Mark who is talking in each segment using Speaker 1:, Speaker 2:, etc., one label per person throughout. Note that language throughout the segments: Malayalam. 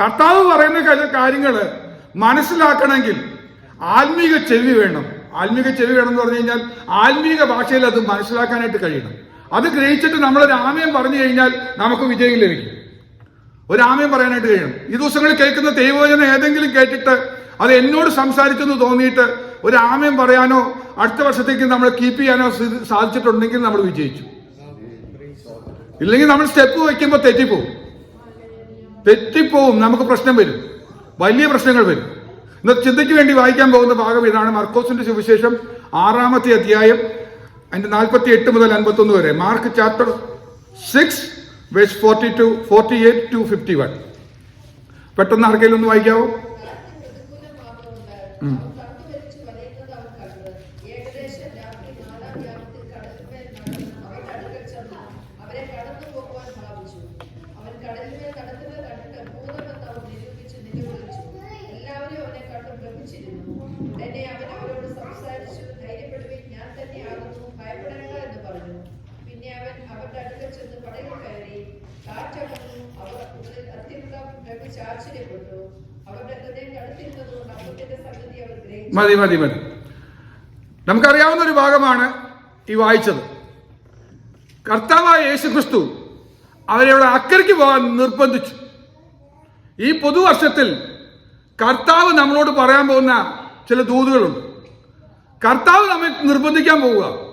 Speaker 1: കർത്താവ് പറയുന്ന ചില കാര്യങ്ങൾ മനസ്സിലാക്കണമെങ്കിൽ ആത്മീക ചെവി വേണം. ആത്മീക ചെവി വേണം എന്ന് പറഞ്ഞു കഴിഞ്ഞാൽ ആത്മീക ഭാഷയിൽ അത് മനസ്സിലാക്കാനായിട്ട് കഴിയണം. അത് ഗ്രഹിച്ചിട്ട് നമ്മൾ രാമയം പറഞ്ഞു കഴിഞ്ഞാൽ നമുക്ക് വിജയം ലഭിക്കും. ഒരു ആമയം പറയാനായിട്ട് കഴിയണം. ഈ ദിവസങ്ങളിൽ കേൾക്കുന്ന ദൈവവചനം ഏതെങ്കിലും കേട്ടിട്ട് അത് എന്നോട് സംസാരിച്ചെന്ന് തോന്നിയിട്ട് ഒരു ആമയം പറയാനോ അടുത്ത വർഷത്തേക്ക് നമ്മൾ കീപ്പ് ചെയ്യാനോ സാധിച്ചിട്ടുണ്ടെങ്കിൽ നമ്മൾ വിജയിച്ചു. ഇല്ലെങ്കിൽ നമ്മൾ സ്റ്റെപ്പ് വയ്ക്കുമ്പോൾ തെറ്റിപ്പോവും. തെറ്റിപ്പോവും നമുക്ക് പ്രശ്നം വരും. വലിയ പ്രശ്നങ്ങൾ വരും. ഇന്ന് ചിന്തയ്ക്ക് വേണ്ടി വായിക്കാൻ പോകുന്ന ഭാഗം ഇതാണ് മർക്കോസിന്റെ സുവിശേഷം ആറാമത്തെ അധ്യായം അതിന്റെ നാൽപ്പത്തി എട്ട് മുതൽ അൻപത്തി ഒന്ന് വരെ. Mark chapter six verse forty two forty eight to fifty one പെട്ടെന്ന് ആർക്കെങ്കിലും ഒന്ന് വായിക്കാവോ
Speaker 2: അവരെ കടന്നു പോകുവാൻ ഭാവിച്ചു അവൻ കടലിന്മേൽ നടക്കുന്നത് കണ്ടിട്ട് ഭൂതമെന്ന് അവർ നിരൂപിച്ച് നിലവിളിച്ചു എല്ലാവരും അവനെ കണ്ടു ഭ്രമിച്ചിരുന്നു ഉടനെ അവൻ അവരോട് സംസാരിച്ചു ധൈര്യപ്പെടുവിൻ ഞാൻ തന്നെയാകുന്നു ഭയപ്പെടേണ്ട എന്ന് പറഞ്ഞു പിന്നെ അവൻ അവരുടെ അടുക്കൽ ചെന്ന് പടകിൽ കയറി കാറ്റടങ്ങുന്നു അവർ ഉള്ളിൽ അത്യന്തം ഭ്രമിച്ച് ആശ്ചര്യപ്പെട്ടു അവരുടെ ഹൃദയം കടുത്തിരുന്നതുകൊണ്ട് അപ്പത്തിന്റെ സംഗതി അവർ ഗ്രഹിച്ചു
Speaker 1: മതി മതി മതി. നമുക്കറിയാവുന്ന ഒരു ഭാഗമാണ് ഈ വായിച്ചത്. കർത്താവായ യേശു ക്രിസ്തു അവരെ അവിടെ അക്കരയ്ക്ക് പോകാൻ നിർബന്ധിച്ചു. ഈ പുതുവർഷത്തിൽ കർത്താവ് നമ്മളോട് പറയാൻ പോകുന്ന ചില ദൂതുകളുണ്ട്. കർത്താവ് നമ്മെ നിർബന്ധിക്കാൻ പോവുക.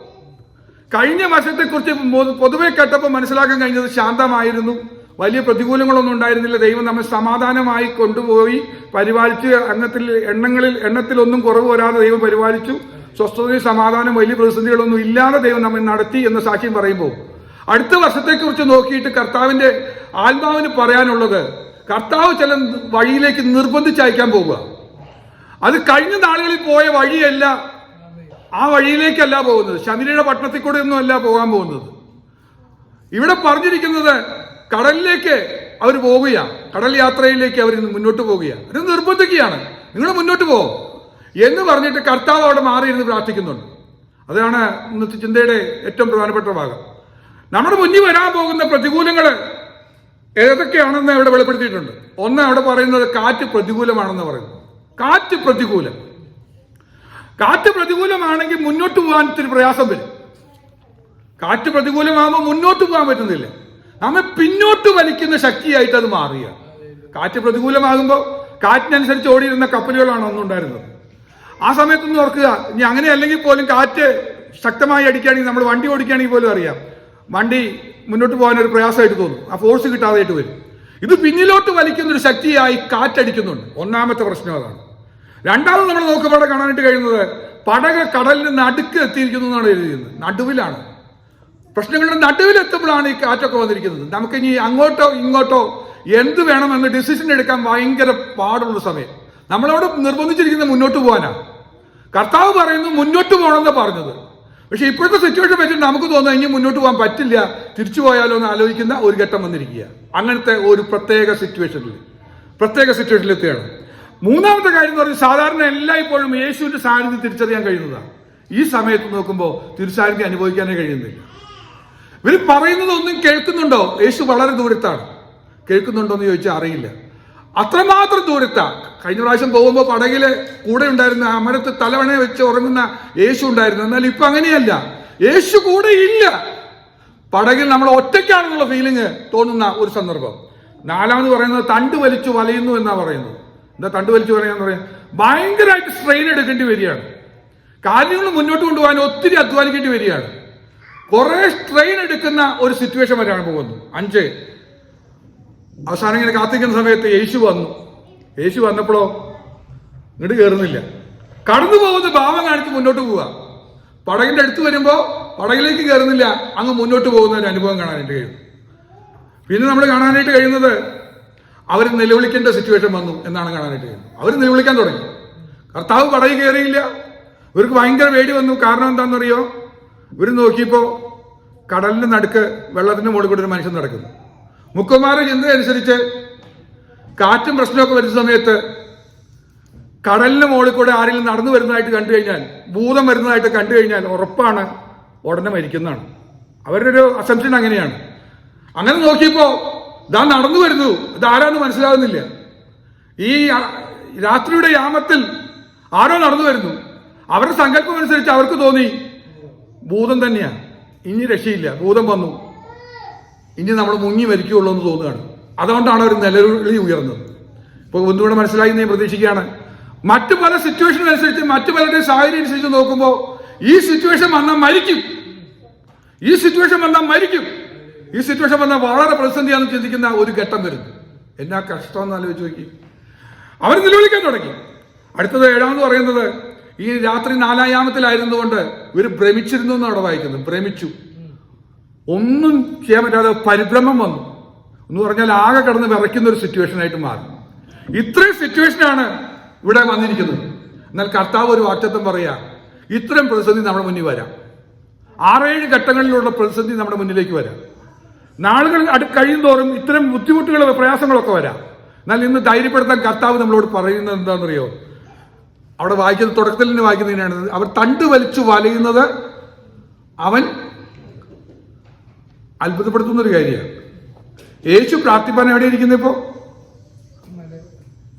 Speaker 1: കഴിഞ്ഞ വർഷത്തെക്കുറിച്ച് പൊതുവെ കേട്ടപ്പോൾ മനസ്സിലാക്കാൻ കഴിഞ്ഞത് ശാന്തമായിരുന്നു. വലിയ പ്രതികൂലങ്ങളൊന്നും ഉണ്ടായിരുന്നില്ല. ദൈവം നമ്മെ സമാധാനമായി കൊണ്ടുപോയി പരിപാലിച്ച് അങ്ങത്തിൽ എണ്ണങ്ങളിൽ എണ്ണത്തിലൊന്നും കുറവ് വരാതെ ദൈവം പരിപാലിച്ചു. സ്വസ്ഥതയും സമാധാനം വലിയ പ്രതിസന്ധികളൊന്നും ഇല്ലാതെ ദൈവം നമ്മെ നടത്തി എന്ന് സാക്ഷ്യം പറയുമ്പോൾ അടുത്ത വർഷത്തെക്കുറിച്ച് നോക്കിയിട്ട് കർത്താവിന്റെ ആത്മാവിന് പറയാനുള്ളത് കർത്താവ് ചില വഴിയിലേക്ക് നിർബന്ധിച്ച് അയക്കാൻ പോവുക. അത് കഴിഞ്ഞ നാളുകളിൽ പോയ വഴിയല്ല ആ വഴിയിലേക്കല്ല പോകുന്നത്. ശമിരിയുടെ പട്ടണത്തിൽ കൂടെ ഒന്നും അല്ല പോകാൻ പോകുന്നത്. ഇവിടെ പറഞ്ഞിരിക്കുന്നത് കടലിലേക്ക് അവർ പോവുകയാണ് കടൽ യാത്രയിലേക്ക് അവർ മുന്നോട്ട് പോവുകയാണ് അത് നിർബന്ധിക്കുകയാണ്. നിങ്ങൾ മുന്നോട്ട് പോകും എന്ന് പറഞ്ഞിട്ട് കർത്താവ് അവിടെ മാറിയിരുന്ന് പ്രാർത്ഥിക്കുന്നുണ്ട്. അതാണ് ഇന്നത്തെ ചിന്തയുടെ ഏറ്റവും പ്രധാനപ്പെട്ട ഭാഗം. നമ്മുടെ മുന്നിൽ വരാൻ പോകുന്ന പ്രതികൂലങ്ങൾ ഏതൊക്കെയാണെന്ന് ഇവിടെ വെളിപ്പെടുത്തിയിട്ടുണ്ട്. ഒന്ന് അവിടെ പറയുന്നത് കാറ്റ് പ്രതികൂലമാണെന്ന് പറയുന്നു. കാറ്റ് പ്രതികൂലം. കാറ്റ് പ്രതികൂലമാണെങ്കിൽ മുന്നോട്ട് പോകാൻ ഇത്തിരി പ്രയാസം വരും. കാറ്റ് പ്രതികൂലമാകുമ്പോൾ മുന്നോട്ട് പോകാൻ പറ്റുന്നില്ല. നമ്മെ പിന്നോട്ട് വലിക്കുന്ന ശക്തിയായിട്ട് അത് മാറിയ. കാറ്റ് പ്രതികൂലമാകുമ്പോൾ കാറ്റിനനുസരിച്ച് ഓടിയിരുന്ന കപ്പലുകളാണ് അന്നുണ്ടായിരുന്നത് ആ സമയത്തൊന്നും ഓർക്കുക ഇനി അങ്ങനെ അല്ലെങ്കിൽ പോലും കാറ്റ് ശക്തമായി അടിക്കുകയാണെങ്കിൽ നമ്മൾ വണ്ടി ഓടിക്കുകയാണെങ്കിൽ പോലും അറിയാം. വണ്ടി മുന്നോട്ട് പോകാൻ ഒരു പ്രയാസമായിട്ട് തോന്നും. ആ ഫോഴ്സ് കിട്ടാതായിട്ട് വരും. ഇത് പിന്നിലോട്ട് വലിക്കുന്ന ഒരു ശക്തിയായി കാറ്റടിക്കുന്നുണ്ട്. ഒന്നാമത്തെ പ്രശ്നം അതാണ്. രണ്ടാമത് നമ്മൾ നോക്കുമ്പോൾ കാണാനായിട്ട് കഴിയുന്നത് പടക കടലിന് നടുക്ക് എത്തിയിരിക്കുന്നു എന്നാണ് എഴുതിയിരുന്നത് നടുവിലാണ്. പ്രശ്നങ്ങളുടെ നടുവിലെത്തുമ്പോഴാണ് ഈ കാറ്റൊക്കെ വന്നിരിക്കുന്നത്. നമുക്ക് ഇനി അങ്ങോട്ടോ ഇങ്ങോട്ടോ എന്ത് വേണമെന്ന് ഡിസിഷൻ എടുക്കാൻ ഭയങ്കര പാടുള്ള സമയം. നമ്മളവിടെ നിർബന്ധിച്ചിരിക്കുന്ന മുന്നോട്ട് പോകാനാണ് കർത്താവ് പറയുന്നു മുന്നോട്ട് പോകണമെന്ന് പറഞ്ഞത്. പക്ഷെ ഇപ്പോഴത്തെ സിറ്റുവേഷൻ വെച്ചിട്ട് നമുക്ക് തോന്നുന്നു ഇനി മുന്നോട്ട് പോകാൻ പറ്റില്ല. തിരിച്ചു പോയാലോ എന്ന് ആലോചിക്കുന്ന ഒരു ഘട്ടം വന്നിരിക്കുക. അങ്ങനത്തെ ഒരു പ്രത്യേക സിറ്റുവേഷനിൽ പ്രത്യേക സിറ്റുവേഷനിൽ എത്തുകയാണ്. മൂന്നാമത്തെ കാര്യം എന്ന് പറഞ്ഞാൽ സാധാരണ എല്ലായ്പ്പോഴും യേശുവിന്റെ സാന്നിധ്യം തിരിച്ചറിയാൻ കഴിയുന്നതാണ്. ഈ സമയത്ത് നോക്കുമ്പോൾ തിരുസാന്നിധ്യം അനുഭവിക്കാനേ കഴിയുന്നില്ല. ഇവർ പറയുന്നതൊന്നും കേൾക്കുന്നുണ്ടോ? യേശു വളരെ ദൂരത്താണ്. കേൾക്കുന്നുണ്ടോ എന്ന് ചോദിച്ചാൽ അറിയില്ല. അത്രമാത്രം ദൂരത്താ. കഴിഞ്ഞ പ്രാവശ്യം പോകുമ്പോൾ പടകിൽ കൂടെ ഉണ്ടായിരുന്ന അമരത്ത് തലവണ വെച്ച് ഉറങ്ങുന്ന യേശു ഉണ്ടായിരുന്നു. എന്നാൽ ഇപ്പൊ അങ്ങനെയല്ല. യേശു കൂടെ ഇല്ല. പടകിൽ നമ്മൾ ഒറ്റയ്ക്കാണെന്നുള്ള ഫീലിംഗ് തോന്നുന്ന ഒരു സന്ദർഭം. നാലാമത് പറയുന്നത് തണ്ട് വലിച്ചു വലയുന്നു എന്നാ പറയുന്നത്. എന്താ തണ്ട് വലിച്ചു വലയെന്ന് പറയുന്നത്? ഭയങ്കരമായിട്ട് സ്ട്രെയിൻ എടുക്കേണ്ടി വരികയാണ്. കാര്യങ്ങൾ മുന്നോട്ട് കൊണ്ടുപോകാൻ ഒത്തിരി അധ്വാനിക്കേണ്ടി വരികയാണ്. കുറെ സ്ട്രെയിൻ എടുക്കുന്ന ഒരു സിറ്റുവേഷൻ വരെയാണ് പോകുന്നത്. അഞ്ച്. അവസാനം ഇങ്ങനെ കാത്തിരിക്കുന്ന സമയത്ത് യേശു വന്നു. യേശു വന്നപ്പോഴോ ഇങ്ങോട്ട് കയറുന്നില്ല കടന്നു പോകുന്ന ഭാവം കാണിച്ച് മുന്നോട്ട് പോവുക. പടകിന്റെ അടുത്ത് വരുമ്പോ പടകിലേക്ക് കയറുന്നില്ല അങ്ങ് മുന്നോട്ട് പോകുന്ന ഒരു അനുഭവം കാണാനായിട്ട് കഴിയും. പിന്നെ നമ്മൾ കാണാനായിട്ട് കഴിയുന്നത് അവർ നിലവിളിക്കേണ്ട സിറ്റുവേഷൻ വന്നു എന്നാണ് കാണാനായിട്ട് കഴിയുന്നത്. അവർ നിലവിളിക്കാൻ തുടങ്ങി. കർത്താവ് പടകിൽ കയറിയില്ല ഇവർക്ക് ഭയങ്കര പേടി വന്നു. കാരണം എന്താണെന്നറിയോ? ഇവർ നോക്കിയപ്പോൾ കടലിന്റെ നടുക്ക് വെള്ളത്തിന്റെ മുകളിൽ കൂടി ഒരു മനുഷ്യൻ നടക്കുന്നു. മുക്കുമാരുടെ ചിന്ത അനുസരിച്ച് കാറ്റും പ്രശ്നമൊക്കെ വരുന്ന സമയത്ത് കടലിന് മുകളിൽ കൂടെ ആരെങ്കിലും നടന്നു വരുന്നതായിട്ട് കണ്ടു കഴിഞ്ഞാൽ ഭൂതം വരുന്നതായിട്ട് കണ്ടു കഴിഞ്ഞാൽ ഉറപ്പാണ് ഉടനെ മരിക്കുന്നതാണ്. അവരുടെ ഒരു അസംഷൻ അങ്ങനെയാണ്. അങ്ങനെ നോക്കിയപ്പോൾ ഇതാ നടന്നു വരുന്നു. ഇതാരാന്ന് മനസ്സിലാകുന്നില്ല ഈ രാത്രിയുടെ യാമത്തിൽ ആരോ നടന്നു വരുന്നു. അവരുടെ സങ്കല്പം അനുസരിച്ച് അവർക്ക് തോന്നി ഭൂതം തന്നെയാണ് ഇനി രക്ഷയില്ല. ഭൂതം വന്നു. ഇനി നമ്മൾ മുങ്ങി മരിക്കുകയുള്ളൂ എന്ന് തോന്നുകയാണ്. അതുകൊണ്ടാണ് അവർ നിലവിളി ഉയർന്നത്. ഇപ്പോൾ ഒന്നുകൂടെ മനസ്സിലായി ഞാൻ പ്രതീക്ഷിക്കുകയാണ്. മറ്റു പല സിറ്റുവേഷൻ അനുസരിച്ച് മറ്റു പലരുടെ സാഹചര്യം അനുസരിച്ച് നോക്കുമ്പോൾ ഈ സിറ്റുവേഷൻ വന്നാൽ മരിക്കും. ഈ സിറ്റുവേഷൻ വന്നാൽ മരിക്കും. ഈ സിറ്റുവേഷൻ വന്നാൽ വളരെ പ്രതിസന്ധിയാണെന്ന് ചിന്തിക്കുന്ന ഒരു ഘട്ടം വരുന്നു. എന്നാ കഷ്ടം എന്ന് ആലോചിച്ച് നോക്കി. അവർ നിലവിളിക്കാൻ തുടങ്ങി. അടുത്തത് ഏഴാമെന്ന് പറയുന്നത് ഈ രാത്രി നാലായാമത്തിലായിരുന്നുകൊണ്ട് ഇവർ ഭ്രമിച്ചിരുന്നു എന്ന് അവിടെ വായിക്കുന്നു ഭ്രമിച്ചു. ഒന്നും ചെയ്യാൻ പറ്റാതെ പരിഭ്രമം വന്നു. എന്ന് പറഞ്ഞാൽ ആകെ കടന്ന് വിറയ്ക്കുന്ന ഒരു സിറ്റുവേഷൻ ആയിട്ട് മാറി. ഇത്രയും സിറ്റുവേഷനാണ് ഇവിടെ വന്നിരിക്കുന്നത്. എന്നാൽ കർത്താവ് ഒരു വാക്തത്വം പറയാ ഇത്രയും പ്രതിസന്ധി നമ്മുടെ മുന്നിൽ വരാം. ആറേഴ് ഘട്ടങ്ങളിലുള്ള പ്രതിസന്ധി നമ്മുടെ മുന്നിലേക്ക് വരാം. നാളുകൾ അടു കഴിയുന്തോറും ഇത്തരം ബുദ്ധിമുട്ടുകളും പ്രയാസങ്ങളൊക്കെ വരാം. എന്നാൽ ഇന്ന് ധൈര്യപ്പെടുത്താൻ കർത്താവ് നമ്മളോട് പറയുന്നത് എന്താണെന്നറിയോ? അവിടെ വായിക്കുന്ന തുടക്കത്തിൽ തന്നെ വായിക്കുന്നതിനാണ് അവർ തണ്ട് വലിച്ചു വലയുന്നത് അവൻ അത്ഭുതപ്പെടുത്തുന്ന ഒരു കാര്യമാണ്. യേശു പ്രാർത്ഥിപ്പാൻ എവിടെ ഇരിക്കുന്നത് ഇപ്പോ?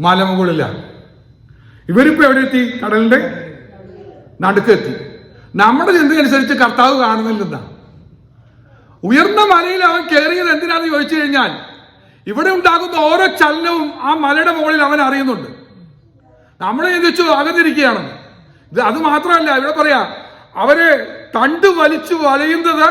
Speaker 1: മലമുകളിലാണ് ഇവരിപ്പോ എവിടെ എത്തി? കടലിന്റെ നടുക്കെത്തി നമ്മുടെ ചിന്തയനുസരിച്ച് കർത്താവ് കാണുന്നില്ലെന്നാ. ഉയർന്ന മലയിൽ അവൻ കയറിയത് എന്തിനാന്ന് ചോദിച്ചു കഴിഞ്ഞാൽ ഇവിടെ ഉണ്ടാകുന്ന ഓരോ ചലനവും ആ മലയുടെ മുകളിൽ അവൻ അറിയുന്നുണ്ട്. നമ്മൾ ചിന്തിച്ചു അകന്നിരിക്കുകയാണെന്ന് ഇത് അത് മാത്രമല്ല ഇവിടെ പറയാ അവരെ തണ്ട് വലിച്ചു വലയുന്നത്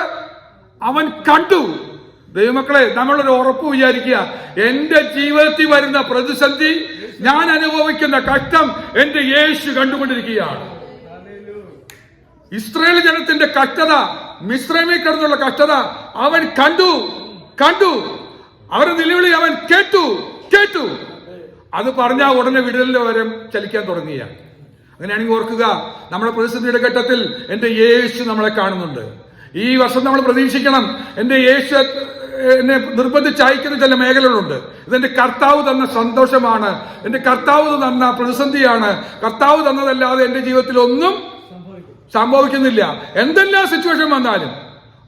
Speaker 1: അവൻ കണ്ടു. ദൈവമക്കളെ നമ്മളൊരു ഉറപ്പ് വിചാരിക്കുക. എന്റെ ജീവിതത്തിൽ വരുന്ന പ്രതിസന്ധി ഞാൻ അനുഭവിക്കുന്ന കഷ്ടം എന്റെ യേശു കണ്ടുകൊണ്ടിരിക്കുകയാണ്. ഇസ്രയേൽ ജനത്തിന്റെ കഷ്ടത മിശ്രമിൽ കിടന്നുള്ള കഷ്ടത അവൻ കണ്ടു കണ്ടു. അവരുടെ നിലവിളി അവൻ കേട്ടു കേട്ടു. അത് പറഞ്ഞാൽ ഉടനെ വിടലിന്റെ വരം ചലിക്കാൻ തുടങ്ങിയ. അങ്ങനെയാണെങ്കിൽ ഓർക്കുക നമ്മുടെ പ്രതിസന്ധിയുടെ ഘട്ടത്തിൽ എന്റെ യേശു നമ്മളെ കാണുന്നുണ്ട്. ഈ വർഷം നമ്മൾ പ്രതീക്ഷിക്കണം എന്റെ യേശു എന്നെ നിർബന്ധിച്ച് അയക്കുന്ന ചില മേഖലകളുണ്ട്. ഇതെന്റെ കർത്താവ് തന്ന സന്തോഷമാണ്. എന്റെ കർത്താവ് തന്ന പ്രതിസന്ധിയാണ്. കർത്താവ് തന്നതല്ലാതെ എന്റെ ജീവിതത്തിൽ ഒന്നും സംഭവിക്കുന്നില്ല. എന്തെല്ലാം സിറ്റുവേഷൻ വന്നാലും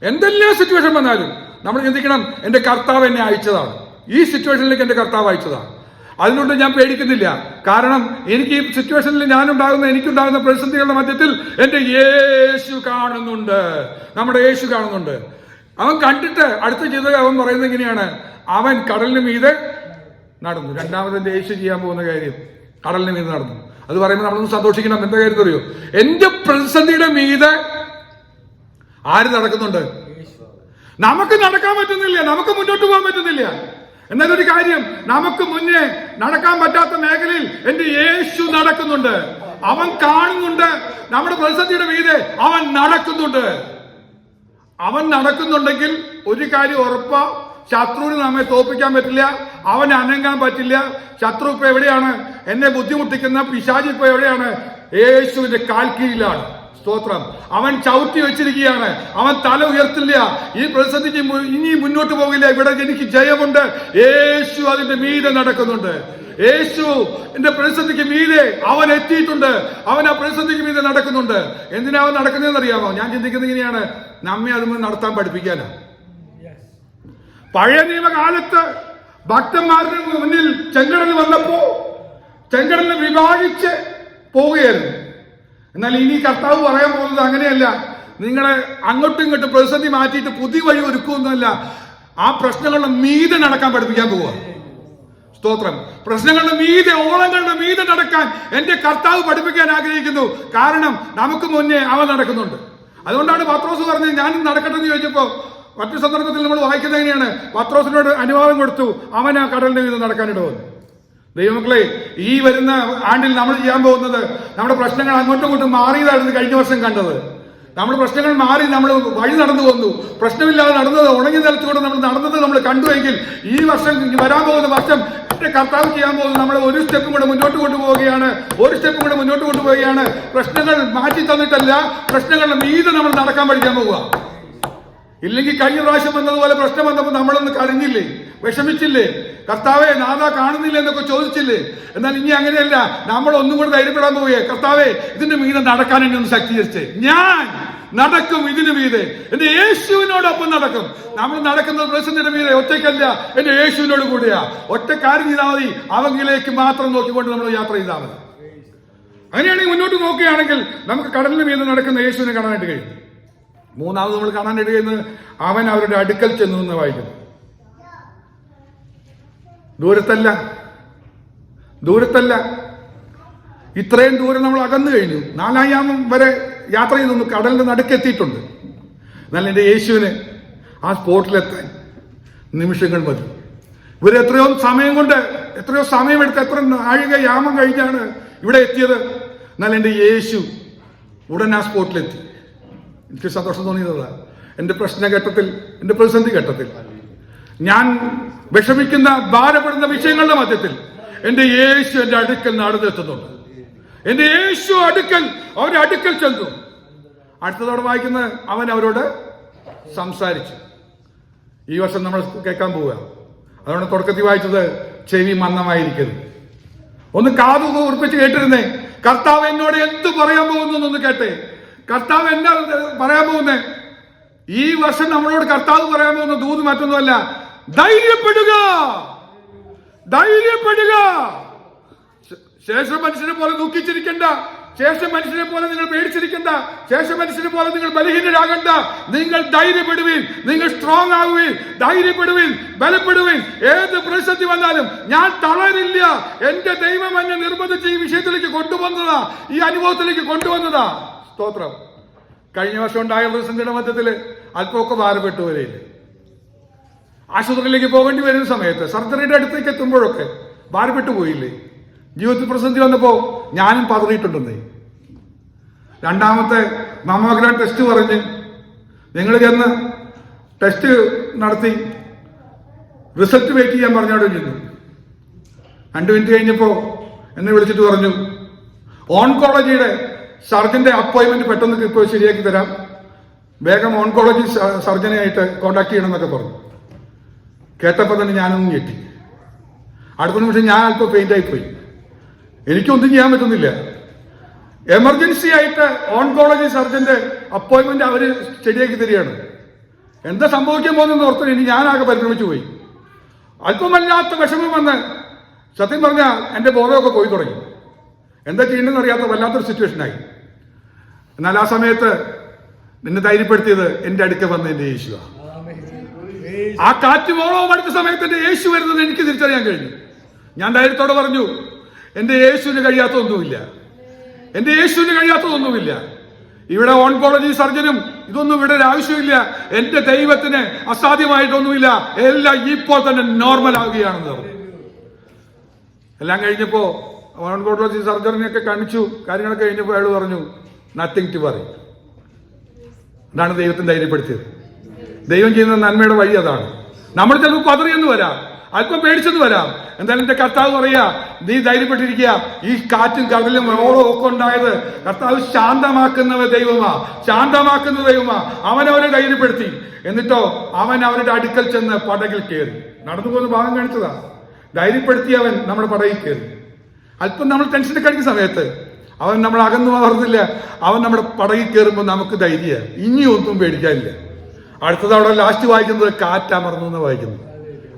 Speaker 1: എന്തെല്ലാം സിറ്റുവേഷൻ വന്നാലും നമ്മൾ ചിന്തിക്കണം എന്റെ കർത്താവ് എന്നെ അയച്ചതാണ്. ഈ സിറ്റുവേഷനിലേക്ക് എന്റെ കർത്താവ് അയച്ചതാണ്. അതിനുകൊണ്ട് ഞാൻ പേടിക്കുന്നില്ല. കാരണം എനിക്ക് ഈ സിറ്റുവേഷനിൽ ഞാനുണ്ടാകുന്ന എനിക്കുണ്ടാകുന്ന പ്രതിസന്ധികളുടെ മധ്യത്തിൽ എന്റെ യേശു കാണുന്നുണ്ട്. നമ്മുടെ യേശു കാണുന്നുണ്ട്. അവൻ കണ്ടിട്ട് അടുത്ത ചെയ്ത അവൻ പറയുന്നത് എങ്ങനെയാണ്? അവൻ കടലിന് മീതെ നടന്നു. രണ്ടാമത് എന്റെ യേശു ചെയ്യാൻ പോകുന്ന കാര്യം? കടലിന് മീതെ നടന്നു. അത് പറയുമ്പോൾ നമ്മളൊന്ന് സന്തോഷിക്കണം. എന്താ കാര്യം അറിയോ? എന്റെ പ്രതിസന്ധിയുടെ മീതെ ആര് നടക്കുന്നുണ്ട്? നമുക്ക് നടക്കാൻ പറ്റുന്നില്ല. നമുക്ക് മുന്നോട്ട് പോകാൻ പറ്റുന്നില്ല. എന്നാൽ കാര്യം നമുക്ക് മുന്നേ നടക്കാൻ പറ്റാത്ത മേഖലയിൽ എന്റെ യേശു നടക്കുന്നുണ്ട്. അവൻ കാണുന്നുണ്ട്. നമ്മുടെ പ്രതിസന്ധിയുടെ മീതെ അവൻ നടക്കുന്നുണ്ട്. അവൻ നടക്കുന്നുണ്ടെങ്കിൽ ഒരു കാര്യം ഉറപ്പാ ശത്രുവിന് നമ്മെ തോപ്പിക്കാൻ പറ്റില്ല അവൻ അനങ്ങാൻ പറ്റില്ല. ശത്രു ഇപ്പൊ എവിടെയാണ്? എന്നെ ബുദ്ധിമുട്ടിക്കുന്ന പിശാജി ഇപ്പൊ എവിടെയാണ്? യേശുവിന്റെ കാൽ കീഴിലാണ് സ്തോത്രം. അവൻ ചവിട്ടി വെച്ചിരിക്കുകയാണ്. അവൻ തല ഉയർത്തില്ല. ഈ പ്രതിസന്ധിക്ക് ഇനി മുന്നോട്ട് പോകില്ല. ഇവിടെ എനിക്ക് ജയമുണ്ട്. യേശു അതിന്റെ മീതെ നടക്കുന്നുണ്ട്. യേശു എന്റെ പ്രതിസന്ധിക്ക് മീതെ അവൻ എത്തിയിട്ടുണ്ട്. അവൻ ആ പ്രതിസന്ധിക്ക് മീതെ നടക്കുന്നുണ്ട്. എന്തിനാ അവൻ നടക്കുന്നതെന്ന് അറിയാമോ ഞാൻ ചിന്തിക്കുന്നത് ഇങ്ങനെയാണ്. നമ്മെ അത് നടത്താൻ പഠിപ്പിക്കാനാ. പഴയ നിയമകാലത്ത് ഭക്തന്മാരുടെ മുന്നിൽ ചെങ്കടൽ വന്നപ്പോ ചെങ്കടൽ വിഭാഗിച്ച് പോവുകയായിരുന്നു. എന്നാൽ ഇനി കർത്താവ് പറയാൻ പോകുന്നത് അങ്ങനെയല്ല. നിങ്ങളെ അങ്ങോട്ടും ഇങ്ങോട്ടും പ്രതിസന്ധി മാറ്റിയിട്ട് പുതിയ വഴി ഒരുക്കുമെന്നല്ല. ആ പ്രശ്നങ്ങളുടെ മീതെ നടക്കാൻ പഠിപ്പിക്കാൻ പോവുക സ്തോത്രം. പ്രശ്നങ്ങളുടെ മീതെ ഓളങ്ങളുടെ മീതെ നടക്കാൻ എന്റെ കർത്താവ് പഠിപ്പിക്കാൻ ആഗ്രഹിക്കുന്നു. കാരണം നമുക്ക് മുന്നേ അവ നടക്കുന്നുണ്ട്. അതുകൊണ്ടാണ് പത്രോസ് പറഞ്ഞത് ഞാനും നടക്കട്ടെ എന്ന് ചോദിച്ചപ്പോ മറ്റു സന്ദർഭത്തിൽ നമ്മൾ വായിക്കുന്നത് എങ്ങനെയാണ്? പത്രോസിനോട് അനുവാദം കൊടുത്തു അവൻ ആ കടലിന്റെ മീതെ നടക്കാനിട ദൈവമക്കളെ ഈ വരുന്ന ആണ്ടിൽ നമ്മൾ ചെയ്യാൻ പോകുന്നത് നമ്മുടെ പ്രശ്നങ്ങൾ അങ്ങോട്ടും ഇങ്ങോട്ടും മാറിയതായിരുന്നു കഴിഞ്ഞ വർഷം കണ്ടത്. നമ്മുടെ പ്രശ്നങ്ങൾ മാറി നമ്മൾ വഴി നടന്നു വന്നു പ്രശ്നമില്ലാതെ നടന്നത് ഉണങ്ങി നിലത്തുകൊണ്ട് നമ്മൾ നടന്നത് നമ്മൾ കണ്ടുവെങ്കിൽ ഈ വർഷം വരാൻ പോകുന്ന വർഷം കർത്താവ് ചെയ്യാൻ പോകുന്നത് നമ്മൾ ഒരു സ്റ്റെപ്പും കൂടെ മുന്നോട്ട് കൊണ്ടുപോവുകയാണ്. ഒരു സ്റ്റെപ്പും കൂടെ മുന്നോട്ട് കൊണ്ടുപോവുകയാണ്. പ്രശ്നങ്ങൾ മാറ്റി തന്നിട്ടല്ല പ്രശ്നങ്ങളുടെ മീതെ നമ്മൾ നടക്കാൻ പഠിക്കാൻ പോവുക. ഇല്ലെങ്കിൽ കഴിഞ്ഞ പ്രാവശ്യം വന്നതുപോലെ പ്രശ്നം വന്നപ്പോൾ നമ്മളൊന്ന് കരഞ്ഞില്ലേ? വിഷമിച്ചില്ലേ? കർത്താവെ നാഥ കാണുന്നില്ല എന്നൊക്കെ ചോദിച്ചില്ലേ? എന്നാൽ ഇനി അങ്ങനെയല്ല. നമ്മൾ ഒന്നും കൂടെ ധൈര്യപ്പെടാൻ പോവുകയെ. കർത്താവെ ഇതിന്റെ മീതെ നടക്കാൻ എന്നെ ഒന്ന് ശക്തീകരിച്ചേ. ഞാൻ നടക്കും ഇതിനു മീതെ. എന്റെ യേശുവിനോടൊപ്പം നടക്കും. നമ്മൾ നടക്കുന്ന പ്രശ്നത്തിന്റെ മീതെ. ഒറ്റയ്ക്കല്ല. എന്റെ യേശുവിനോട് കൂടിയാ. ഒറ്റ കാര്യം ചെയ്താൽ മതി. അവങ്കിലേക്ക് മാത്രം നോക്കിക്കൊണ്ട് നമ്മൾ യാത്ര ചെയ്താൽ മതി. അങ്ങനെയാണെങ്കിൽ മുന്നോട്ട് നോക്കുകയാണെങ്കിൽ നമുക്ക് കടലിന് മീതെ നടക്കുന്ന യേശുവിനെ കാണാനായിട്ട് കഴിയും. മൂന്നാമത് നമ്മൾ കാണാനായിട്ട് കഴിയുന്നത് അവൻ അവരുടെ അടുക്കൽ ചെന്നു എന്ന് വായിക്കുന്നു. ദൂരത്തല്ല. ദൂരത്തല്ല. ഇത്രയും ദൂരം നമ്മൾ അകന്നു കഴിഞ്ഞു. നാലായാമം വരെ യാത്ര ചെയ്തു കടലിന്റെ നടുക്കെത്തിയിട്ടുണ്ട് എന്നാൽ എന്റെ യേശുവിന് ആ സ്പോട്ടിലെത്താൻ നിമിഷങ്ങൾ മതി. ഇവർ എത്രയോ സമയം കൊണ്ട് എത്രയോ സമയമെടുത്ത് എത്ര നാഴിക യാമം കഴിഞ്ഞാണ് ഇവിടെ എത്തിയത്. എന്നാൽ എന്റെ യേശു ഉടൻ ആ സ്പോട്ടിലെത്തി. എനിക്ക് സന്തോഷം തോന്നിയതാണ് എന്റെ പ്രശ്നഘട്ടത്തിൽ എന്റെ പ്രതിസന്ധി ഘട്ടത്തിൽ. ഞാൻ വിഷമിക്കുന്ന ഭാരപ്പെടുന്ന വിഷയങ്ങളുടെ മധ്യത്തിൽ എന്റെ യേശു എന്റെ അടുക്കൽ നടന്നെത്തുന്നുണ്ട് എന്റെ യേശു അടുക്കൽ അവരെ അടുക്കൽ ചെന്നു. അടുത്തതോടെ വായിക്കുന്ന അവൻ അവരോട് സംസാരിച്ചു. ഈ വർഷം നമ്മൾ കേൾക്കാൻ പോവുക. അതുകൊണ്ട് തുടക്കത്തിൽ വായിച്ചത് ചെവി മന്ദമായിരിക്കരുത്. ഒന്ന് കാതു ഉറപ്പിച്ച് കേട്ടിരുന്നേ കർത്താവ് എന്നോട് എന്ത് പറയാൻ പോകുന്നു എന്നൊന്ന് കേട്ടെ. കർത്താവ് എന്താ പറയാൻ പോകുന്നേ? ഈ വർഷം നമ്മളോട് കർത്താവ് പറയാൻ പോകുന്ന ദൂത് മറ്റൊന്നുമല്ല ധൈര്യപ്പെടുക. ധൈര്യപ്പെടുക. ശേഷ മനുഷ്യനെ പോലെ ദുഃഖിച്ചിരിക്കണ്ട. ശേഷം മനുഷ്യനെ പോലെ നിങ്ങൾ പേടിച്ചിരിക്കണ്ട. ശേഷം മനുഷ്യനെ പോലെ നിങ്ങൾ ബലഹീനരാകണ്ട. നിങ്ങൾ ധൈര്യപ്പെടുവിൻ. നിങ്ങൾ സ്ട്രോങ് ആകുവീൻ. ധൈര്യപ്പെടുവിൻ. ബലപ്പെടുവിൻ. ഏത് പ്രതിസന്ധി വന്നാലും ഞാൻ തളരില്ല. എന്റെ ദൈവം എന്നെ നിർബന്ധിച്ച് ഈ വിഷയത്തിലേക്ക് കൊണ്ടുവന്നതാ. ഈ അനുഭവത്തിലേക്ക് കൊണ്ടുവന്നതാ. സ്തോത്രം. കഴിഞ്ഞ വർഷം ഉണ്ടായ പ്രതിസന്ധിയുടെ മധ്യത്തിൽ അല്പമൊക്കെ ഭാരപ്പെട്ടു വരെയില്ല ആശുപത്രിയിലേക്ക് പോകേണ്ടി വരുന്ന സമയത്ത് സർജറിയുടെ അടുത്തേക്ക് എത്തുമ്പോഴൊക്കെ ഭാരപ്പെട്ടു പോയില്ലേ? ജീവിതത്തിൽ പ്രതിസന്ധി വന്നപ്പോ ഞാനും പതറിയിട്ടുണ്ടെന്നേ. രണ്ടാമത്തെ മാമോഗ്രാം ടെസ്റ്റ് പറഞ്ഞ് നിങ്ങൾ ചെന്ന് ടെസ്റ്റ് നടത്തി റിസൾട്ട് വെയിറ്റ് ചെയ്യാൻ പറഞ്ഞോട് ചെന്നു രണ്ടു മിനിറ്റ് കഴിഞ്ഞപ്പോ എന്നെ വിളിച്ചിട്ട് പറഞ്ഞു ഓൺകോളജിയുടെ സർജന്റെ അപ്പോയിന്റ്മെന്റ് പെട്ടെന്ന് ഇപ്പോൾ ശരിയാക്കി തരാം. വേഗം ഓൺകോളജി സർജനെ ആയിട്ട് കോണ്ടാക്ട് ചെയ്യണം എന്നൊക്കെ പറഞ്ഞു. കേട്ടപ്പോൾ തന്നെ ഞാനൊന്നും ഞെട്ടി. അടുത്ത നിമിഷം ഞാൻ അല്പം പെയിന്റ് ആയിപ്പോയി പോയി. എനിക്കൊന്നും ചെയ്യാൻ പറ്റുന്നില്ല. എമർജൻസി ആയിട്ട് ഓൺകോളജി സർജന്റെ അപ്പോയിന്റ്മെന്റ് അവർ ശരിയാക്കി തരികയാണ്. എന്താ സംഭവിക്കാൻ പോകുന്നെന്ന് ഓർത്ത് ഇനി ഞാനാകെ പരിഭ്രമിച്ചു പോയി. അല്പമല്ലാത്ത വിഷമം വന്ന് സത്യം പറഞ്ഞാൽ എന്റെ ബോധമൊക്കെ പോയി തുടങ്ങി. എന്താ ചെയ്യണമെന്ന് അറിയാത്ത വല്ലാത്തൊരു സിറ്റുവേഷനായി എന്നാൽ ആ സമയത്ത് നിന്നെ ധൈര്യപ്പെടുത്തിയത് എന്റെ അടുക്ക വന്ന എന്റെ യേശുവാ. ആ കാറ്റ് മോളവും അടുത്ത സമയത്ത് എന്റെ യേശു വരുന്നത് എനിക്ക് തിരിച്ചറിയാൻ കഴിഞ്ഞു. ഞാൻ ധൈര്യത്തോടെ പറഞ്ഞു എന്റെ യേശുവിന് കഴിയാത്തതൊന്നുമില്ല. എന്റെ യേശുവിന് കഴിയാത്തതൊന്നുമില്ല. ഇവിടെ ഓൺകോളജി സർജനും ഇതൊന്നും ഇവിടെ ഒരു ആവശ്യമില്ല. എന്റെ ദൈവത്തിന് അസാധ്യമായിട്ടൊന്നുമില്ല. എല്ലാം ഇപ്പോൾ തന്നെ നോർമൽ ആവുകയാണെന്ന് പറഞ്ഞു. എല്ലാം കഴിഞ്ഞപ്പോ ഓൺകോളജി സർജറിനെയൊക്കെ കാണിച്ചു കാര്യങ്ങളൊക്കെ കഴിഞ്ഞപ്പോൾ അയാൾ പറഞ്ഞു നത്തിങ് ടു പറയും അതാണ് ദൈവത്തിന് ധൈര്യപ്പെടുത്തിയത്. ദൈവം ചെയ്യുന്ന നന്മയുടെ വഴി അതാണ്. നമ്മൾ ചിലപ്പോൾ പതറിയെന്ന് വരാം. അല്പം പേടിച്ചെന്ന് വരാം. എന്തായാലും എന്റെ കർത്താവ് പറയാ നീ ധൈര്യപ്പെട്ടിരിക്കുക. ഈ കാറ്റും കടലും ഓളും ഒക്കെ ഉണ്ടായത് കർത്താവ് ശാന്തമാക്കുന്നവ ദൈവമാ ശാന്തമാക്കുന്ന ദൈവമാ. അവൻ ധൈര്യപ്പെടുത്തി. എന്നിട്ടോ അവൻ അവരുടെ അടുക്കൽ ചെന്ന് പടകിൽ കയറി. നടന്നു പോകുന്ന ഭാഗം കാണിച്ചതാ. ധൈര്യപ്പെടുത്തി അവൻ നമ്മുടെ പടകിൽ കയറി. അല്പം നമ്മൾ ടെൻഷനൊക്കെ അടിക്കുന്ന സമയത്ത് അവൻ നമ്മൾ അകന്നു മാറുന്നില്ല അവൻ നമ്മുടെ പടകിൽ കയറുമ്പോൾ നമുക്ക് ധൈര്യ ഇനിയൊന്നും പേടിക്കാനില്ല. അടുത്തത് അവിടെ ലാസ്റ്റ് വായിക്കുന്നത് കാറ്റമർന്നു എന്ന് വായിക്കുന്നു.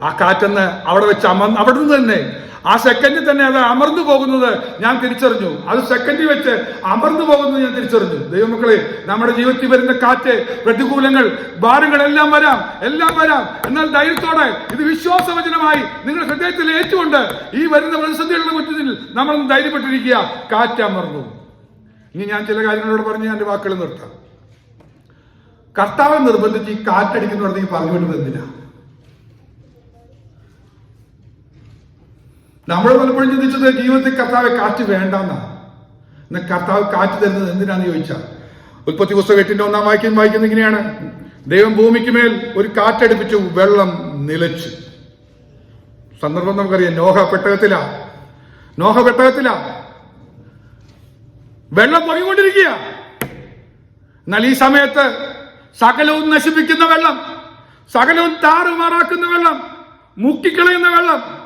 Speaker 1: ആ കാറ്റെന്ന് അവിടെ വെച്ച് അമർ അവിടെ നിന്ന് തന്നെ. ആ സെക്കൻഡിൽ തന്നെ അത് അമർന്നു പോകുന്നത് ഞാൻ തിരിച്ചറിഞ്ഞു. അത് സെക്കൻഡിൽ വെച്ച് അമർന്നു പോകുന്നത് ഞാൻ തിരിച്ചറിഞ്ഞു. ദൈവമക്കളെ നമ്മുടെ ജീവിതത്തിൽ വരുന്ന കാറ്റ് പ്രതികൂലങ്ങൾ ഭാരങ്ങൾ എല്ലാം വരാം എല്ലാം വരാം. എന്നാൽ ധൈര്യത്തോടെ ഇത് വിശ്വാസവചനമായി നിങ്ങളുടെ ഹൃദയത്തിൽ ഏറ്റുകൊണ്ട് ഈ വരുന്ന പ്രതിസന്ധികളുടെ മുറ്റത്തിൽ നമ്മൾ ധൈര്യപ്പെട്ടിരിക്കുക. കാറ്റ് അമർന്നു. ഇനി ഞാൻ ചില കാര്യങ്ങളോട് പറഞ്ഞ് എന്റെ വാക്കുകൾ നിർത്താം. കർത്താവ് നിർബന്ധിച്ച് ഈ കാറ്റടിക്കുന്നിടത്തേക്ക് പറഞ്ഞു വിടുന്നത് എന്തിനാ? നമ്മൾ പലപ്പോഴും ചിന്തിച്ചത് ജീവിതത്തിൽ കർത്താവ് കാറ്റ് വേണ്ടെന്നാണ് എന്നാൽ കർത്താവ് കാറ്റ് തരുന്നത് എന്തിനാന്ന് ചോദിച്ചാൽ ഉൽപ്പത്തി പുസ്തകം എട്ടിന്റെ ഒന്നാം വാക്യം വായിക്കുന്നത് ഇങ്ങനെയാണ്. ദൈവം ഭൂമിക്ക് മേൽ ഒരു കാറ്റടിപ്പിച്ചു വെള്ളം നിലച്ചു. സന്ദർഭം നമുക്കറിയാം. നോഹ പെട്ടകത്തിലാ. നോഹ പെട്ടകത്തിലാ. വെള്ളം പൊങ്ങിക്കൊണ്ടിരിക്കുക എന്നാൽ ഈ സമയത്ത് സകലവും നശിപ്പിക്കുന്ന വെള്ളം സകലവും താറുമാറാക്കുന്ന വെള്ളം മുക്കിക്കളയുന്ന വെള്ളം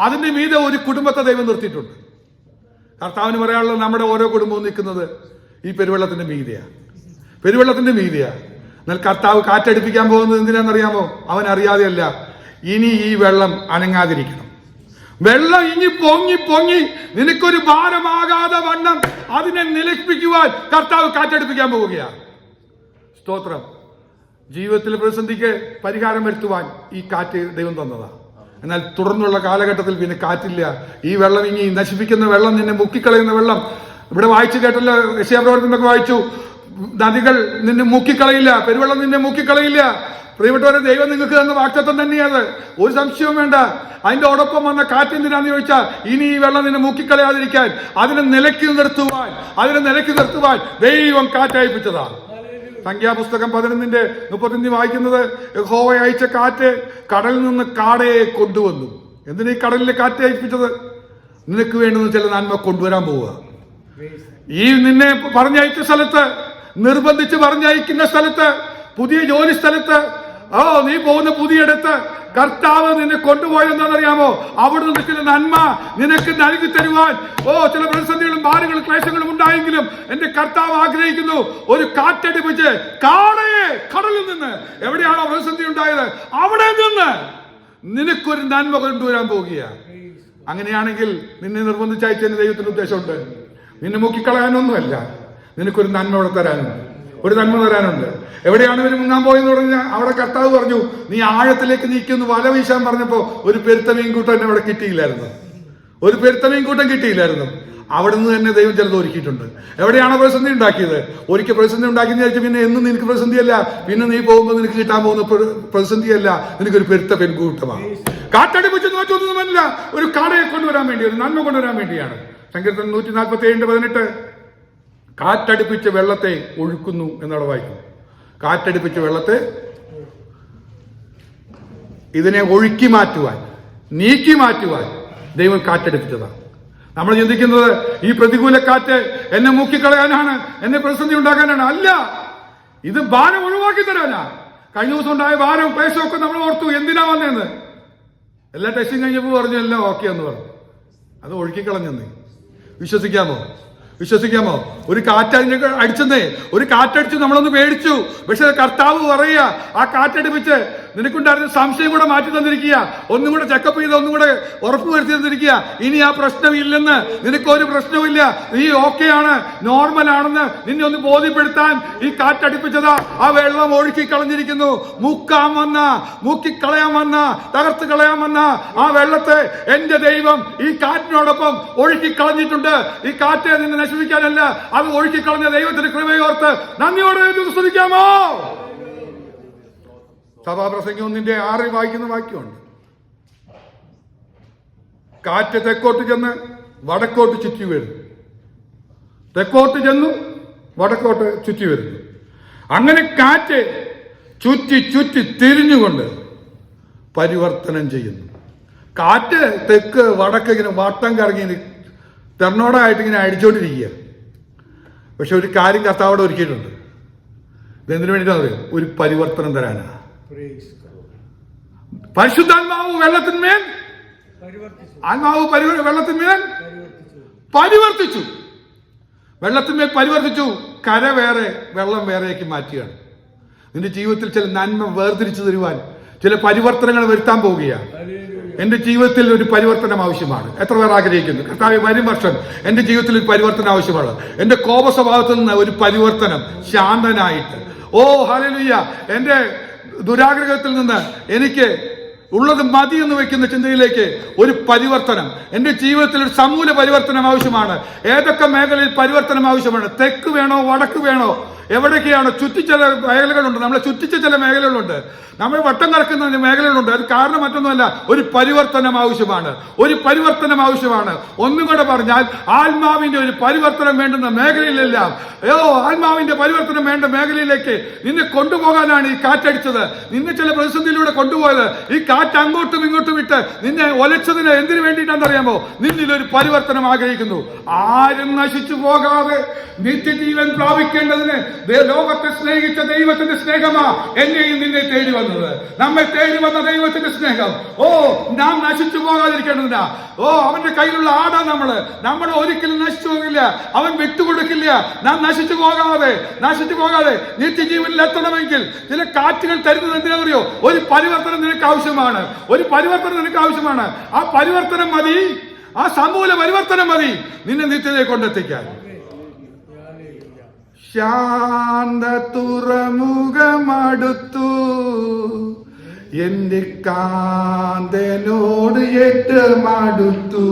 Speaker 1: അതിന്റെ മീതെ ഒരു കുടുംബത്തെ ദൈവം നിർത്തിയിട്ടുണ്ട്. കർത്താവിന് പറയാനുള്ളത് നമ്മുടെ ഓരോ കുടുംബവും നിൽക്കുന്നത് ഈ പെരുവെള്ളത്തിന്റെ മീതിയാണ് പെരുവെള്ളത്തിന്റെ മീതിയാണ് എന്നാൽ കർത്താവ് കാറ്റടിപ്പിക്കാൻ പോകുന്നത് എന്തിനാണെന്നറിയാമോ? അവൻ അറിയാതെയല്ല. ഇനി ഈ വെള്ളം അനങ്ങാതിരിക്കണം. വെള്ളം ഇനി പൊങ്ങി പൊങ്ങി നിനക്കൊരു ഭാരമാകാതെ വണ്ണം അതിനെ നിലപ്പിക്കുവാൻ കർത്താവ് കാറ്റടിപ്പിക്കാൻ പോവുകയാണ് സ്തോത്രം. ജീവിതത്തിൽ പ്രതിസന്ധിക്ക് പരിഹാരം വരുത്തുവാൻ ഈ കാറ്റ് ദൈവം തന്നതാണ് എന്നാൽ തുടർന്നുള്ള കാലഘട്ടത്തിൽ പിന്നെ കാറ്റില്ല. ഈ വെള്ളം ഇനി നശിപ്പിക്കുന്ന വെള്ളം നിന്നെ മുക്കിക്കളയുന്ന വെള്ളം. ഇവിടെ വായിച്ചു കേട്ടല്ലോ രക്ഷാപ്രവർത്തനമൊക്കെ വായിച്ചു. നദികൾ നിന്നെ മുക്കിക്കളയില്ല പെരുവെള്ളം നിന്നെ മുക്കിക്കളയില്ല. പ്രിയപ്പെട്ടവരെ ദൈവം നിങ്ങൾക്ക് തന്ന വാക്തത്വം തന്നെയാണ്. ഒരു സംശയവും വേണ്ട. അതിന്റെ ഒടൊപ്പം വന്ന കാറ്റ് എന്തിനാന്ന് ചോദിച്ചാൽ ഇനി ഈ വെള്ളം നിന്നെ മുക്കിക്കളയാതിരിക്കാൻ അതിനെ നിലക്കി നിർത്തുവാൻ അതിനെ നിലക്കി നിർത്തുവാൻ ദൈവം കാറ്റയപ്പിച്ചതാണ് സംഖ്യാപുസ്തകം പതിനൊന്നിന്റെ മുപ്പത്തഞ്ച് വായിക്കുന്നത് യഹോവ അയച്ച കാറ്റ് കടലിൽ നിന്ന് കാടയെ കൊണ്ടുവന്നു. എന്തിനാ ഈ കടലിലെ കാറ്റ് അയപ്പിച്ചത്? നിനക്ക് വേണ്ടുന്ന ചില നന്മ കൊണ്ടുവരാൻ പോവുക. ഈ നിന്നെ പറഞ്ഞയച്ച സ്ഥലത്ത് നിർബന്ധിച്ച് പറഞ്ഞയക്കുന്ന സ്ഥലത്ത് പുതിയ ജോലി സ്ഥലത്ത് ഓ നീ പോകുന്ന പുതിയടത്ത് കർത്താവ് നിന്നെ കൊണ്ടുപോയത് എന്താണെന്നറിയാമോ അവിടെ നിന്ന് ചില നന്മ നിനക്ക് നൽകി തരുവാൻ. ഓ ചില പ്രതിസന്ധികളും ഭാരങ്ങളും ക്ലേശങ്ങളും ഉണ്ടായെങ്കിലും എന്റെ കർത്താവ് ആഗ്രഹിക്കുന്നു ഒരു കാറ്റടിപ്പിച്ച് കാടയെ കടലിൽ നിന്ന്. എവിടെയാണോ പ്രതിസന്ധി ഉണ്ടായത്? അവിടെ നിന്ന്. നിനക്കൊരു നന്മ കൊണ്ടുവരാൻ പോവുകയാണ് അങ്ങനെയാണെങ്കിൽ നിന്നെ നിർബന്ധിച്ചയച്ചതിന് ദൈവത്തിന്റെ ഉദ്ദേശമുണ്ട്. നിന്നെ മുക്കിക്കളയാനൊന്നുമല്ല. നിനക്കൊരു നന്മ അവിടെ തരാനുണ്ട്. ഒരു നന്മ തരാനുണ്ട് എവിടെയാണ് ഇവർ മുങ്ങാൻ പോയെന്ന് പറഞ്ഞാൽ അവിടെ കർത്താവ് പറഞ്ഞു നീ ആഴത്തിലേക്ക് നീക്കുന്നു. വല വീശാൻ പറഞ്ഞപ്പോ ഒരു പെരുത്ത മീൻകൂട്ടം എന്നെ അവിടെ കിട്ടിയില്ലായിരുന്നു. ഒരു പെരുത്ത മീൻകൂട്ടം കിട്ടിയില്ലായിരുന്നു. അവിടെ നിന്ന് തന്നെ ദൈവം ചിലത് ഒരുക്കിയിട്ടുണ്ട്. എവിടെയാണ് പ്രതിസന്ധി ഉണ്ടാക്കിയത്? ഒരിക്കൽ പ്രതിസന്ധി ഉണ്ടാക്കിയെന്ന് വിചാരിച്ചു പിന്നെ എന്നും നിനക്ക് പ്രതിസന്ധിയല്ല. പിന്നെ നീ പോകുമ്പോൾ നിനക്ക് കിട്ടാൻ പോകുന്ന പ്ര- പ്രതിസന്ധിയല്ല. നിനക്കൊരു പെരുത്ത പെൺകൂട്ടമാണ്. കാറ്റടിപ്പിച്ച് നോറ്റൊന്നുമല്ല ഒരു കടയെ കൊണ്ടുവരാൻ വേണ്ടി ഒരു നന്മ കൊണ്ടുവരാൻ വേണ്ടിയാണ്. സങ്കീർത്തനം നൂറ്റി നാൽപ്പത്തി ഏഴിന്റെ പതിനെട്ട്. കാറ്റടിപ്പിച്ച് വെള്ളത്തെ ഒഴുക്കുന്നു എന്നുള്ള വായിക്കും. കാറ്റടുപ്പിച്ച വെള്ളത്തെ ഇതിനെ ഒഴുക്കി മാറ്റുവാൻ നീക്കി മാറ്റുവാൻ ദൈവം കാറ്റടിപ്പിച്ചതാണ്. നമ്മൾ ചിന്തിക്കുന്നത് ഈ പ്രതികൂല കാറ്റ് എന്നെ മുക്കിക്കളയാനാണ് എന്നെ പ്രതിസന്ധി ഉണ്ടാക്കാനാണ്. അല്ല ഇത് ഭാരം ഒഴിവാക്കി തരാനാ. കഴിഞ്ഞ ദിവസം ഉണ്ടായ ഭാരം ക്ലേശമൊക്കെ നമ്മൾ ഓർത്തു എന്തിനാ വന്നേന്ന്? എല്ലാ ടെസ്റ്റും കഴിഞ്ഞപ്പോൾ പറഞ്ഞു എല്ലാം ഓക്കെ എന്ന് പറഞ്ഞു. അത് ഒഴുക്കിക്കളഞ്ഞെന്ന് വിശ്വസിക്കാമോ? വിശ്വസിക്കാമോ? ഒരു കാറ്റ് അതിനെ അടിച്ചെന്നേ ഒരു കാറ്റടിച്ച് നമ്മളൊന്ന് പേടിച്ചു. പക്ഷെ കർത്താവ് പറയുക ആ കാറ്റടിപ്പിച്ച് നിനക്കുണ്ടായിരുന്ന സംശയം കൂടെ മാറ്റി തന്നിരിക്കുക. ഒന്നും കൂടെ ചെക്കപ്പ് ചെയ്ത് ഒന്നും കൂടെ ഉറപ്പ് വരുത്തി തന്നിരിക്കുക. ഇനി ആ പ്രശ്നമില്ലെന്ന് നിനക്കൊരു പ്രശ്നവുമില്ല. നീ ഓക്കെ ആണ് നോർമൽ ആണെന്ന് നിന്നെ ഒന്ന് ബോധ്യപ്പെടുത്താൻ ഈ കാറ്റടിപ്പിച്ചതാ. ആ വെള്ളം ഒഴുക്കി കളഞ്ഞിരിക്കുന്നു. മുക്കാൻ വന്ന മുക്കിക്കളയാൻ വന്ന തകർത്ത് കളയാൻ വന്ന. ആ വെള്ളത്തെ എന്റെ ദൈവം ഈ കാറ്റിനോടൊപ്പം ഒഴുക്കി കളഞ്ഞിട്ടുണ്ട്. ഈ കാറ്റ് നിന്നെ നശിപ്പിക്കാനല്ല അത് ഒഴുക്കി കളഞ്ഞ ദൈവത്തിന് കൃപയോർത്ത് നന്ദിയോടെ സ്തുതിക്കാമോ സഭാപ്രസംഗം ഒന്നിന്റെ ആറ് വായിക്കുന്ന വാക്യമുണ്ട്. കാറ്റ് തെക്കോട്ട് ചെന്ന് വടക്കോട്ട് ചുറ്റി വരുന്നു. തെക്കോട്ട് ചെന്നു വടക്കോട്ട് ചുറ്റി വരുന്നു. അങ്ങനെ കാറ്റ് ചുറ്റി ചുറ്റി തിരിഞ്ഞുകൊണ്ട് പരിവർത്തനം ചെയ്യുന്നു. കാറ്റ് തെക്ക് വടക്ക് ഇങ്ങനെ വട്ടം കറങ്ങി തെർണോടായിട്ട് ഇങ്ങനെ അടിച്ചോണ്ടിരിക്കുക. പക്ഷെ ഒരു കാര്യം കർത്താവോടെ ഒരുക്കിയിട്ടുണ്ട്. ഇതെന്തിനു വേണ്ടിയിട്ടാണ് ഒരു പരിവർത്തനം തരാനാ പരിശുദ്ധാത്മാവ് വെള്ളത്തിന്മേൽ ആത്മാവ് വെള്ളത്തിന്മേൽ പരിവർത്തിച്ചു. വെള്ളത്തിന്മേൽ പരിവർത്തിച്ചു. കര വേറെ വെള്ളം വേറെയാക്കി മാറ്റുകയാണ്. നിന്റെ ജീവിതത്തിൽ ചില നന്മ വേർതിരിച്ചു തരുവാൻ ചില പരിവർത്തനങ്ങൾ വരുത്താൻ പോവുകയാണ്. എന്റെ ജീവിതത്തിൽ ഒരു പരിവർത്തനം ആവശ്യമാണ്. എത്ര പേർ ആഗ്രഹിക്കുന്നു? കർത്താവ് വരും വർഷം എന്റെ ജീവിതത്തിൽ ഒരു പരിവർത്തനം ആവശ്യമാണ്. എന്റെ കോപ സ്വഭാവത്തിൽ നിന്ന് ഒരു പരിവർത്തനം ശാന്തനായിട്ട്. ഓ ഹലലുയ്യ എന്റെ ദുരാഗ്രഹത്തിൽ നിന്ന് എനിക്ക് ഉള്ളത് മതി എന്ന് വെക്കുന്ന ചിന്തയിലേക്ക് ഒരു പരിവർത്തനം. എന്റെ ജീവിതത്തിൽ ഒരു സമൂല പരിവർത്തനം ആവശ്യമാണ്. ഏതൊക്കെ മേഖലയിൽ പരിവർത്തനം ആവശ്യമാണ്? തെക്ക് വേണോ വടക്ക് വേണോ? എവിടൊക്കെയാണോ ചുറ്റി ചില മേഖലകളുണ്ട്? നമ്മളെ ചുറ്റിച്ച ചില മേഖലകളുണ്ട്. നമ്മൾ വട്ടം കറക്കുന്ന മേഖലകളുണ്ട്. അത് കാരണം മറ്റൊന്നുമല്ല ഒരു പരിവർത്തനം ആവശ്യമാണ്. ഒരു പരിവർത്തനം ആവശ്യമാണ്. ഒന്നും കൂടെ പറഞ്ഞാൽ ആത്മാവിന്റെ ഒരു പരിവർത്തനം വേണ്ടുന്ന മേഖലയിലെല്ലാം. ഓ ആത്മാവിന്റെ പരിവർത്തനം വേണ്ട മേഖലയിലേക്ക് നിന്നെ കൊണ്ടുപോകാനാണ് ഈ കാറ്റടിച്ചത്. നിന്നെ ചില പ്രതിസന്ധിയിലൂടെ കൊണ്ടുപോയത്. ഈ കാറ്റ് അങ്ങോട്ടും ഇങ്ങോട്ടും വിട്ട് നിന്നെ ഒലച്ചതിന് എന്തിനു വേണ്ടിയിട്ടാണെന്നറിയാമോ നിന്നിൽ ഒരു പരിവർത്തനം ആഗ്രഹിക്കുന്നു. ആരും നശിച്ചു പോകാതെ നിത്യജീവൻ പ്രാപിക്കേണ്ടതിന് ലോകത്തെ സ്നേഹിച്ച ദൈവത്തിന്റെ സ്നേഹമാ എന്നെയും നിന്നെ തേടി വന്നത്. നമ്മെ തേടി വന്ന ദൈവത്തിന്റെ സ്നേഹം. ഓ നാം നശിച്ചു പോകാതിരിക്കേണ്ടതിനാ. ഓ അവന്റെ കയ്യിലുള്ള ആടാ നമ്മൾ. നമ്മൾ ഒരിക്കലും നശിച്ചു പോകില്ല. അവൻ വിട്ടുകൊടുക്കില്ല. നാം നശിച്ചു പോകാതെ നശിച്ചു പോകാതെ നിത്യജീവനിൽ എത്തണമെങ്കിൽ ചില കാറ്റുകൾ തരുന്നത് എന്തിനറിയോ ഒരു പരിവർത്തനം നിനക്ക് ആവശ്യമാണ്. ഒരു പരിവർത്തനം നിനക്ക് ആവശ്യമാണ്. ആ പരിവർത്തനം മതി. ആ സമൂല പരിവർത്തനം മതി. നിന്നെ നിത്യതയെ കൊണ്ടെത്തിക്കാൻ. ശാന്ത തുറമുഖമടുത്തു എന്റെ കാന്തനോട് ഏറ്റമടുത്തു.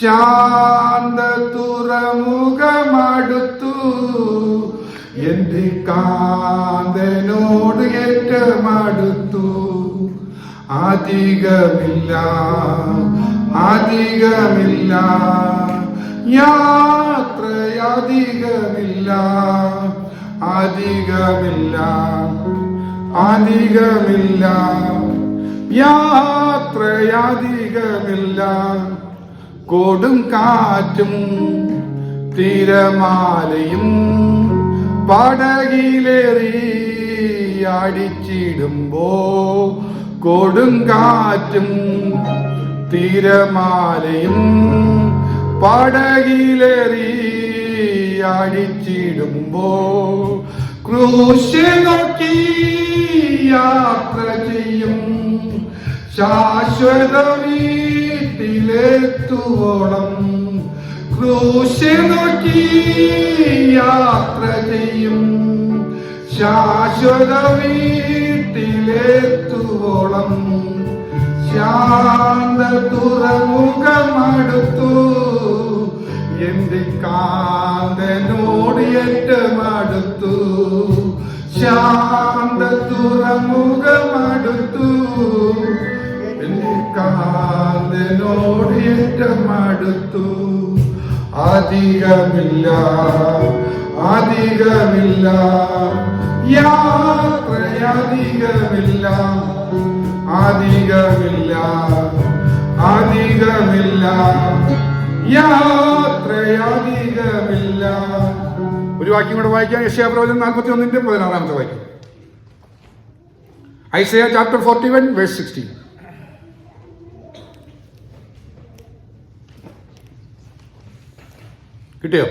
Speaker 1: ശാന്ത തുറമുഖമടുത്തു എന്റെ കാന്തനോട് ഏറ്റമടുത്തു. അധികമില്ല അധികമില്ല. യാത്രയധികമില്ല. അധികമില്ല. അധികമില്ല. യാത്രയധികമില്ല. കൊടും കാറ്റും തിരമാലയും പടകിലേറി അടിച്ചിടുമ്പോ കൊടുങ്കാറ്റും തിരമാലയും പടകിലേറി അടിച്ചിടുമ്പോ ക്രൂശ നോക്കി യാത്ര ചെയ്യും. ശാശ്വത വീട്ടിലെത്തുവോളം ക്രൂശ് നോക്കി യാത്ര ചെയ്യും. ശാശ്വത വീട്ടിലെത്തുവോളം ശാന്ത തുറമുഖമടുത്തു എന്റെ കാന്തനോട് ഏറ്റമടുത്തു ശാന്ത തുറമുഖമടുത്തു എന്റെ കാന്തനോട് ഏറ്റമടുത്തു അധികമില്ല അധികമില്ല. യാത്ര അധികമില്ല അധികമില്ല യാത്രയധികമില്ല. ഒരു വാക്യം കൂടെ വായിക്കാം. യശയാപ്രവചനം നാൽപ്പത്തി ഒന്നിന്റെ പതിനാറാമത്തെ വാക്യം. Isaiah chapter forty one verse sixteen കിട്ടിയോ?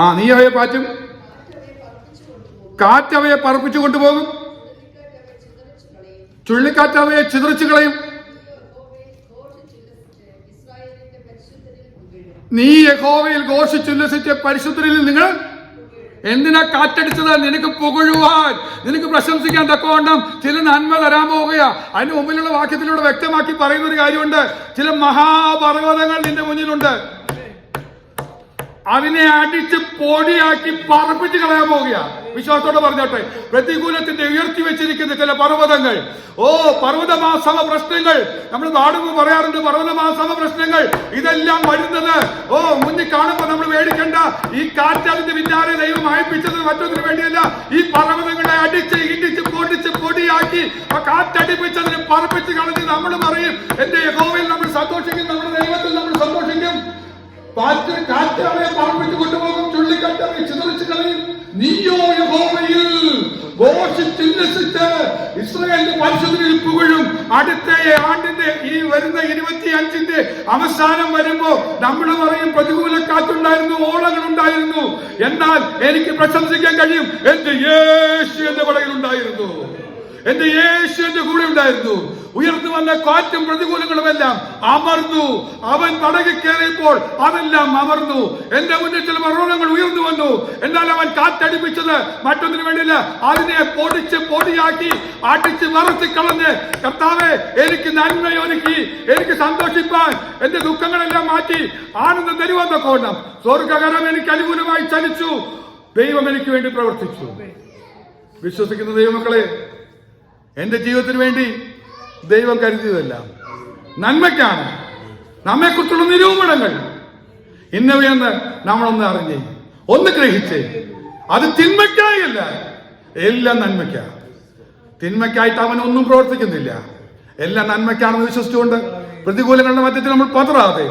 Speaker 1: ആ നീ അവയെ പാറ്റും.
Speaker 2: കാറ്റവയെ പറപ്പിച്ചു കൊണ്ടുപോകും
Speaker 1: കാറ്റ് അവയെ പറപ്പിച്ചു കൊണ്ടുപോകും
Speaker 2: ചുഴലിക്കാറ്റ് അവയെ ചിതറിച്ചു കളയും. നീ
Speaker 1: യഹോവയിൽ ഘോഷിച്ചുല്ലസിച്ച് പരിശുദ്ധരിൽ നിങ്ങൾ എന്തിനാ കാറ്റടിച്ചത്? നിനക്ക് പുകഴുവാൻ നിനക്ക് പ്രശംസിക്കാൻ തക്കവണ്ണം ചില നന്മ തരാൻ പോവുകയാ അതിന് മുമ്പിലുള്ള വാക്യത്തിലൂടെ വ്യക്തമാക്കി പറയുന്ന ഒരു കാര്യമുണ്ട്. ചില മഹാപർവതങ്ങൾ നിന്റെ മുന്നിലുണ്ട്. അതിനെ അടിച്ച് പൊടിയാക്കി പറപ്പിച്ച് കളയാൻ പോവുക വിശ്വാസത്തോടെ പറഞ്ഞോട്ടെ. പ്രതികൂലത്തിന്റെ ഉയർത്തി വെച്ചിരിക്കുന്ന ചില പർവതങ്ങൾ. ഓ പർവതമാസമ പ്രശ്നങ്ങൾ. നമ്മൾ നാടുമ്പോൾ പറയാറുണ്ട് പർവതമാസമ പ്രശ്നങ്ങൾ. ഇതെല്ലാം വരുന്നത്. ഓ മുന്നിൽ കാണുമ്പോൾ നമ്മൾ മേടിക്കേണ്ട ഈ കാറ്റ് അതിന്റെ പിന്നാലെ ദൈവം അയപ്പിച്ചത് മറ്റൊന്നിനു വേണ്ടിയല്ല. ഈ പർവതങ്ങളെ അടിച്ച് ഇടിച്ച് പൊടിച്ച് പൊടിയാക്കി ആ കാറ്റടിപ്പിച്ചതിനെ പറപ്പിച്ച് കളഞ്ഞ് നമ്മൾ പറയും എന്റെ യഹോവയിൽ നമ്മൾ സന്തോഷിക്കും നമ്മുടെ ദൈവത്തിൽ നമ്മൾ സന്തോഷിക്കും. കാറ്റ് പറമ്പിച്ച് കൊണ്ടുപോകും ചുള്ളിക്കാറ്റ് അവയെ ചിതറിച്ച് കളയും നീയോ യഹോവയിൽ ഘോഷിച്ചുല്ലസിച്ച് ഇസ്രായേലിന്റെ പരിശുദ്ധിയിൽ പുകഴും. അടുത്ത ആണ്ടിന്റെ ഈ വരുന്ന ഇരുപത്തി അഞ്ചിന്റെ അവസാനം വരുമ്പോ നമ്മൾ പറയും പ്രതികൂല കാറ്റുണ്ടായിരുന്നു ഓളങ്ങൾ ഉണ്ടായിരുന്നു എന്നാൽ എനിക്ക് പ്രശംസിക്കാൻ കഴിയും. എന്റെ യേശു എന്റെ പടയിൽ ഉണ്ടായിരുന്നു എന്റെ യേശു എന്റെ കൂടെ ഉണ്ടായിരുന്നു. ഉയർന്നു വന്ന കാറ്റും പ്രതികൂലങ്ങളും എല്ലാം അമർന്നു. അവൻ പടകി കയറിയപ്പോൾ അതെല്ലാം അമർന്നു. എന്റെ മുന്നിൽ ചില മരണങ്ങൾ ഉയർന്നു വന്നു. എന്നാൽ അവൻ കാറ്റടിപ്പിച്ചത് മറ്റൊന്നിനു വേണ്ടിയില്ല. അതിനെ പൊടിച്ച് പൊടിയാക്കി അടിച്ച് വറുത്തി കളഞ്ഞ് കർത്താവെ എനിക്ക് നന്മയൊരുക്കി എനിക്ക് സന്തോഷിപ്പാൻ എന്റെ ദുഃഖങ്ങളെല്ലാം മാറ്റി. ആനന്ദം തരുവാൻ തക്കോണം സ്വർഗകരം എനിക്ക് അനുകൂലമായി ചലിച്ചു. ദൈവം എനിക്ക് വേണ്ടി പ്രവർത്തിച്ചു. വിശ്വസിക്കുന്ന ദൈവമക്കളെ എന്റെ ജീവിതത്തിന് വേണ്ടി ദൈവം കരുതിയതല്ല. നന്മയ്ക്കാണ്. നമ്മെക്കുറിച്ചുള്ള നിരൂപണങ്ങൾ. ഇന്നവയെന്ന് നമ്മളൊന്ന് അറിഞ്ഞേ ഒന്ന് ഗ്രഹിച്ചേ അത് തിന്മയ്ക്കായല്ല. എല്ലാം നന്മയ്ക്കാ. തിന്മയ്ക്കായിട്ട് അവൻ ഒന്നും പ്രവർത്തിക്കുന്നില്ല. എല്ലാം നന്മയ്ക്കാണെന്ന് വിശ്വസിച്ചുകൊണ്ട് പ്രതികൂലങ്ങളുടെ മധ്യത്തിൽ നമ്മൾ പതറാതെ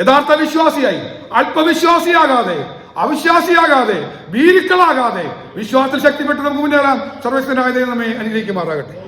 Speaker 1: യഥാർത്ഥ വിശ്വാസിയായി അല്പവിശ്വാസിയാകാതെ അവിശ്വാസിയാകാതെ ഭീരുക്കളാകാതെ വിശ്വാസത്തിൽ ശക്തിപ്പെട്ട് നമുക്ക് മുന്നേറാം സർവസ്വനായ ദൈവം നമ്മെ അനുഗ്രഹിക്കുമാറാകട്ടെ.